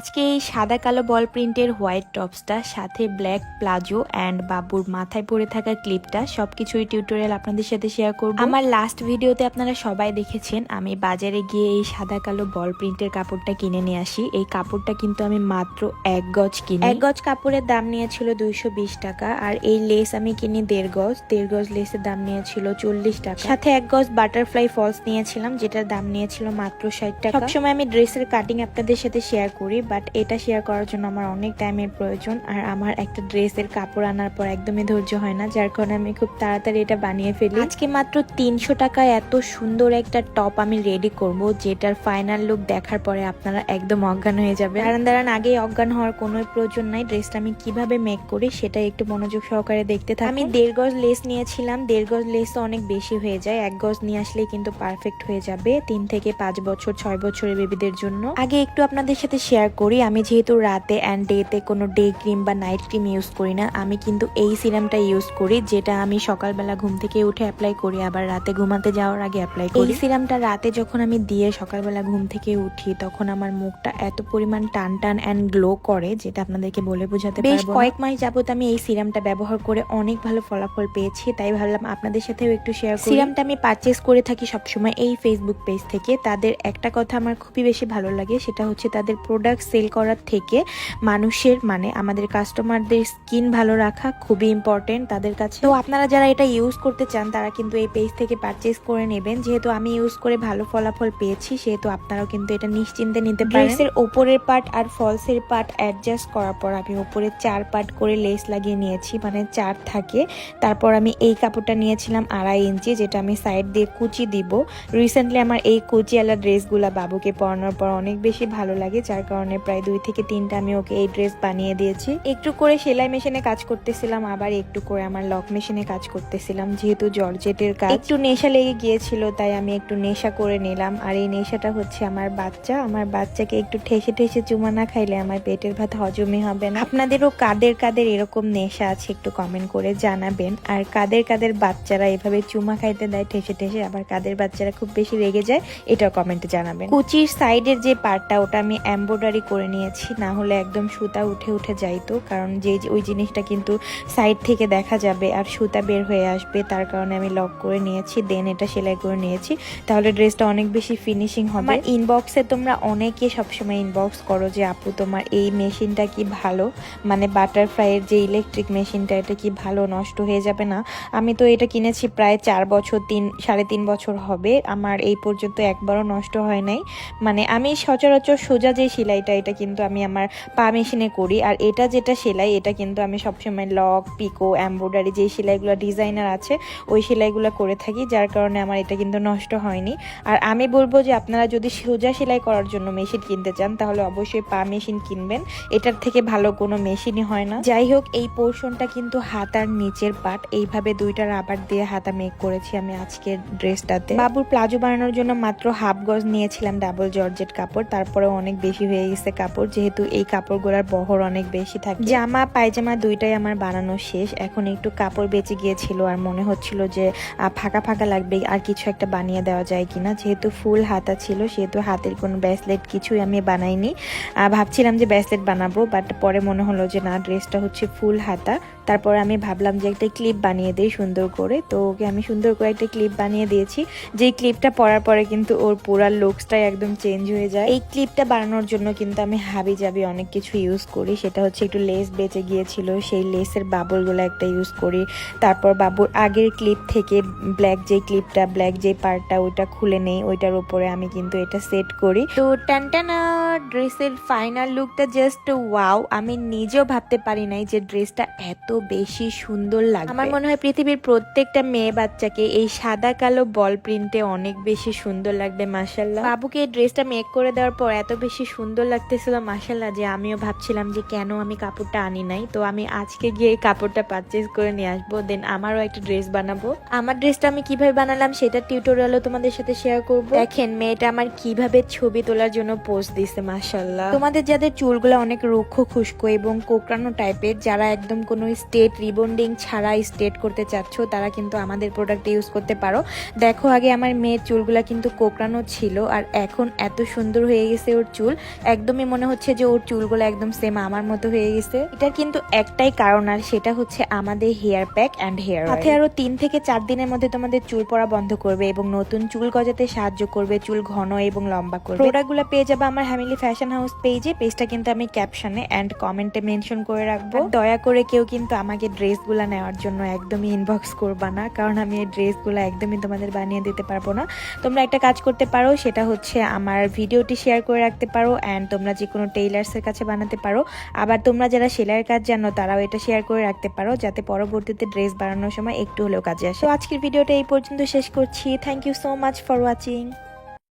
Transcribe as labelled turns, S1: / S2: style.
S1: আজকে এই সাদা কালো বল প্রিন্টের হোয়াইট টপসটা, সাথে ব্ল্যাক প্লাজো অ্যান্ড বাবুর মাথায় পরে থাকা ক্লিপটা সবকিছুই টিউটোরিয়াল আপনাদের সাথে শেয়ার করব। আমার লাস্ট ভিডিওতে আপনারা সবাই দেখেছেন, আমি বাজারে গিয়ে এই সাদা কালো বল প্রিন্টের কাপড়টা কিনে নিয়ে আসি। এই কাপড়টা কিন্তু আমি মাত্র এক গজ কিনি। এক গজ কাপড়ের দাম নিয়েছিল দুইশো বিশ টাকা, আর এই লেস আমি কিনি দেড় গজ। দেড় গজ লেসের দাম নিয়েছিল চল্লিশ টাকা। সাথে এক গজ বাটারফ্লাই ফলস নিয়েছিলাম, যেটার দাম নিয়েছিল মাত্র ষাট টাকা। সবসময় আমি ড্রেসের কাটিং আপনাদের সাথে শেয়ার করি। বাট এটা শেয়ার করার জন্য আমার অনেক টাইমের প্রয়োজন। আর আমার একটা ড্রেসের কাপড় আনার পর একদমই ধৈর্য হয় না যার কারণে আমি খুব তাড়াতাড়ি এটা বানিয়ে ফেলি। আজকে মাত্র তিনশো টাকায় এত সুন্দর একটা টপ আমি রেডি করব যেটার ফাইনাল লুক দেখার পরে আপনারা একদম অজ্ঞান হয়ে যাবে দাঁড়ান দাঁড়ান আগে অজ্ঞান হওয়ার কোনো প্রয়োজন নাই। ড্রেসটা আমি কীভাবে মেক করি সেটা একটু মনোযোগ সহকারে দেখতে থাকি আমি দেড় গজ লেস নিয়েছিলাম দেড় গজ লেস তো অনেক বেশি হয়ে যায় এক গজ নিয়ে আসলেই কিন্তু পারফেক্ট হয়ে যাবে তিন থেকে পাঁচ বছর ছয় বছরের বেবিদের জন্য। আগে একটু আপনাদের সাথে শেয়ার করি। আমি যেহেতু রাতে অ্যান্ড ডেতে কোনো ডে ক্রিম বা নাইট ক্রিম ইউজ করি না আমি কিন্তু এই সিরামটা ইউজ করি যেটা আমি সকালবেলা ঘুম থেকে উঠে অ্যাপ্লাই করি আবার রাতে ঘুমাতে যাওয়ার আগে অ্যাপ্লাই করি। এই সিরামটা রাতে যখন আমি দিয়ে সকালবেলা ঘুম থেকে উঠি তখন আমার মুখটা এত পরিমাণ টান টান অ্যান্ড গ্লো করে যেটা আপনাদেরকে বলে বোঝাতে বেশ কয়েক মাস যাবত আমি এই সিরামটা ব্যবহার করে অনেক ভালো ফলাফল পেয়েছি তাই ভাবলাম আপনাদের সাথেও একটু শেয়ার করি। সিরামটা আমি পারচেস করে থাকি সবসময় এই ফেসবুক পেজ থেকে। তাদের একটা কথা আমার খুবই বেশি ভালো লাগে সেটা হচ্ছে তাদের প্রোডাক্ট সেল করার থেকে মানুষের মানে আমাদের কাস্টমারদের স্কিন ভালো রাখা খুবই ইম্পর্টেন্ট তাদের কাছে। তো আপনারা যারা এটা ইউজ করতে চান, তারা কিন্তু এই পেজ থেকে পারচেস করে নেবেন। যেহেতু আমি ইউজ করে ভালো ফলাফল পেয়েছি, সেহেতু আপনারাও কিন্তু এটা নিশ্চিন্তে নিতে পারেন। ড্রেসের ওপরের পার্ট আর ফলসের পার্ট অ্যাডজাস্ট করার পর আমি ওপরে চার পার্ট করে লেস লাগিয়ে নিয়েছি মানে চার থাকে। তারপর আমি এই কাপড়টা নিয়েছিলাম আড়াই ইঞ্চি, যেটা আমি সাইড দিয়ে কুচি দিব। রিসেন্টলি আমার এই কুচিওয়ালা ড্রেসগুলা বাবুকে পরানোর পর অনেক বেশি ভালো লাগে, যার কারণে প্রায় দুই থেকে তিনটা আমি ওকে এই ড্রেস বানিয়ে দিয়েছি। একটু করে সেলাই মেশিনে কাজ করতেছিলাম, আবার একটু করে আমার লক মেশিনে কাজ করতেছিলাম, যেহেতু জর্জেটের কাজ। একটু নেশা লেগে গিয়েছিল, তাই আমি একটু নেশা করে নিলাম। আর এই নেশাটা হচ্ছে আমার বাচ্চা। আমার বাচ্চাকে একটু ঠেসে ঠেসে চুমা না খাইলে আমার পেটের ভাত হজমই হবে না। আপনাদেরও কাদের কাদের এরকম নেশা আছে একটু কমেন্ট করে জানাবেন। আর কাদের কাদের বাচ্চারা এভাবে চুমা খাইতে দেয়, ঠেসে ঠেসে আবার কাদের বাচ্চারা খুব বেশি রেগে যায় এটা কমেন্টে জানাবেন। কুচির সাইডের যে পার্টটা ওটা আমি এমব্রয়ডারি করে নিয়েছি না হলে একদম সুতা উঠে উঠে যাইতো কারণ যে ওই জিনিসটা কিন্তু সাইড থেকে দেখা যাবে আর সুতা বের হয়ে আসবে তার কারণে আমি লক করে নিয়েছি দেন এটা সেলাই করে নিয়েছি তাহলে ড্রেসটা অনেক বেশি ফিনিশিং হবে। ইনবক্সে তোমরা অনেকে সবসময় ইনবক্স করো যে আপু তোমার এই মেশিনটা কি ভালো? মানে বাটারফ্লাইয়ের যে ইলেকট্রিক মেশিনটা এটা কি ভালো নষ্ট হয়ে যাবে না? আমি তো এটা কিনেছি প্রায় চার বছর তিন সাড়ে তিন বছর হবে আমার এই পর্যন্ত একবারও নষ্ট হয় নাই। মানে আমি সচরাচর সোজা যে সেলাইটা এটা কিন্তু আমি আমার পা মেশিনে করি। আর এটা যেটা সেলাই, এটা কিন্তু আমি সবসময় লক, পিকো এমব্রয়ডারি যে সেলাইগুলো ডিজাইনার আছে, ওই সেলাইগুলো করে থাকি। যার কারণে আমার এটা কিন্তু নষ্ট হয়নি। আর আমি বলব যে আপনারা যদি সোজা সেলাই করার জন্য মেশিন কিনতে চান, তাহলে অবশ্যই পা মেশিন কিনবেন। এটার থেকে ভালো কোনো মেশিনই হয় না। যাই হোক, এই পোর্শনটা কিন্তু হাতার নিচের পাট এইভাবে দুইটা রাবার দিয়ে হাতা মেক করেছি আমি আজকের ড্রেসটাতে। বাবুর প্লাজো বানানোর জন্য মাত্র হাফ গজ নিয়েছিলাম ডাবল জর্জেট কাপড়। তারপরে অনেক বেশি হয়ে গেছে। কাপড়, যেহেতু এই কাপড়গুলোর বহর অনেক বেশি থাকে। জামা, পায়জামা দুইটাই আমার বানানো শেষ। এখন একটু কাপড় বেঁচে গিয়েছিল আর মনে হচ্ছিল যে ফাঁকা ফাঁকা লাগবে, আর কিছু একটা বানিয়ে দেওয়া যায় কিনা। যেহেতু ফুল হাতা ছিল, সেহেতু হাতের কোনো ব্যাসলেট কিছুই আমি বানাইনি। ভাবছিলাম যে ব্যাসলেট বানাবো, বাট পরে মনে হলো যে, না, ড্রেসটা হচ্ছে ফুল হাতা। তারপর আমি ভাবলাম যে একটা ক্লিপ বানিয়ে দিই সুন্দর করে। তো ওকে আমি সুন্দর করে একটা ক্লিপ বানিয়ে দিয়েছি। যেই ক্লিপটা পরার পরে কিন্তু ওর পুরা লুকসটাই একদম চেঞ্জ হয়ে যায়। এই ক্লিপটা বানানোর জন্য কিন্তু আমি হাবি জাবি অনেক কিছু ইউজ করি। সেটা হচ্ছে একটু লেস বেঁচে গিয়েছিল, সেই লেসের বাবলগুলো একটা ইউজ করি। তারপর বাবুর আগের ক্লিপ থেকে ব্ল্যাক যে ক্লিপটা ব্ল্যাক যে পার্টটা ওইটা খুলে নেই। ওইটার উপরে আমি কিন্তু এটা সেট করি। তো টানটানা ড্রেসের ফাইনাল লুকটা জাস্ট ওয়াও আমি নিজেও ভাবতে পারি নাই যে ড্রেসটা এত বেশি সুন্দর লাগবে। আমার মনে হয় পৃথিবীর প্রত্যেকটা মেয়ে বাচ্চাকে এই সাদা কালো বল প্রিন্টে অনেক বেশি সুন্দর লাগবে মাসাল্লাহ বাবুকে ড্রেসটা মেক করে দেওয়ার পর এত বেশি সুন্দর লাগতেছিল মাসাল্লাহ যে আমিও ভাবছিলাম যে কেন আমি কাপড়টা আনি নাই। তো আমি আজকে গিয়ে কাপড়টা পারচেজ করে নিয়ে আসব দেন আমারও একটা ড্রেস বানাবো। আমার ড্রেসটা আমি কীভাবে বানালাম সেটা টিউটোরিয়ালও তোমাদের সাথে শেয়ার করব। দেখেন, মেয়েটা আমার কীভাবে ছবি তোলার জন্য পোস্ট দিছে মাসাল্লাহ তোমাদের যাদের চুলগুলো অনেক রুক্ষ খুস্কো এবং কোকড়ানো টাইপের যারা একদম কোনো স্টেট রিবন্ডিং ছাড়া স্টেট করতে চাচ্ছ, তারা কিন্তু আমাদের প্রোডাক্ট ইউজ করতে পারো। দেখো আগে আমার মেয়ের চুলগুলা কিন্তু কোকড়ানো ছিল, আর এখন এত সুন্দর হয়ে গেছে ওর চুল। একদমই মনে হচ্ছে যে ওর চুলগুলো একদম সেম আমার মতো হয়ে গেছে। এটার কিন্তু একটাই কারণ, আর সেটা হচ্ছে আমাদের হেয়ার প্যাক অ্যান্ড হেয়ার সাথে আরও তিন থেকে চার দিনের মধ্যে তোমাদের চুল পড়া বন্ধ করবে এবং নতুন চুল গজাতে সাহায্য করবে, চুল ঘন এবং লম্বা করবে। প্রোডাক্টগুলো পেয়ে যাবে আমার হ্যামিলি ফ্যাশন হাউস পেজে পেজটা কিন্তু আমি ক্যাপশনে অ্যান্ড কমেন্টে মেনশন করে রাখব। দয়া করে কেউ কিন্তু আমাকে ড্রেসগুলো নেওয়ার জন্য একদমই ইনবক্স করবা না, কারণ আমি এই ড্রেসগুলো একদমই তোমাদের বানিয়ে দিতে পারব না। তোমরা একটা কাজ করতে পারো, সেটা হচ্ছে আমার ভিডিওটি শেয়ার করে রাখতে পারো অ্যান্ড তোমরা যে কোনো টেইলার্সের কাছে বানাতে পারো। আবার তোমরা যারা সেলাইয়ের কাজ জানো, তারাও এটা শেয়ার করে রাখতে পারো, যাতে পরবর্তীতে ড্রেস বানানোর সময় একটু হলেও কাজে আসে। তো আজকের ভিডিওটা এই পর্যন্ত শেষ করছি। Thank you so much for watching